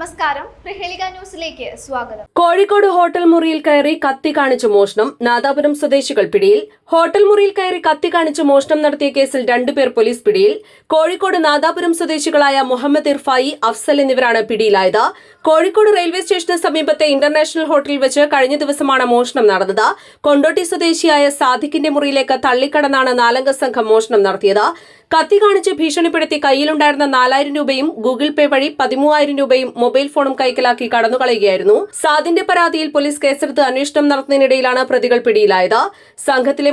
നമസ്കാരം. ന്യൂസിലേക്ക് സ്വാഗതം. കോഴിക്കോട് ഹോട്ടൽ മുറിയിൽ കയറി കത്തി കാണിച്ചു മോഷണം നാദാപുരം സ്വദേശികൾ പിടിയിൽ. ഹോട്ടൽ മുറിയിൽ കയറി കത്തി കാണിച്ച് മോഷണം നടത്തിയ കേസിൽ രണ്ടുപേർ പോലീസ് പിടിയിൽ. കോഴിക്കോട് നാദാപുരം സ്വദേശികളായ മുഹമ്മദ് ഇർഫായി അഫ്സൽ എന്നിവരാണ് പിടിയിലായത്. കോഴിക്കോട് റെയിൽവേ സ്റ്റേഷന് സമീപത്തെ ഇന്റർനാഷണൽ ഹോട്ടലിൽ വെച്ച് കഴിഞ്ഞ ദിവസമാണ് മോഷണം നടന്നത്. കൊണ്ടോട്ടി സ്വദേശിയായ സാദിഖിന്റെ മുറിയിലേക്ക് തള്ളിക്കടന്നാണ് നാലംഗ സംഘം മോഷണം നടത്തിയത്. കത്തി കാണിച്ച് ഭീഷണിപ്പെടുത്തി കയ്യിലുണ്ടായിരുന്ന നാലായിരം രൂപയും ഗൂഗിൾ പേ വഴി പതിമൂവായിരം രൂപയും മൊബൈൽ ഫോണും കൈക്കലാക്കി കടന്നുകളയുകയായിരുന്നു. സാദിന്റെ പരാതിയിൽ പോലീസ് കേസെടുത്ത് അന്വേഷണം നടത്തുന്നതിനിടയിലാണ് പ്രതികൾ പിടിയിലായത്. സംഘത്തിലെ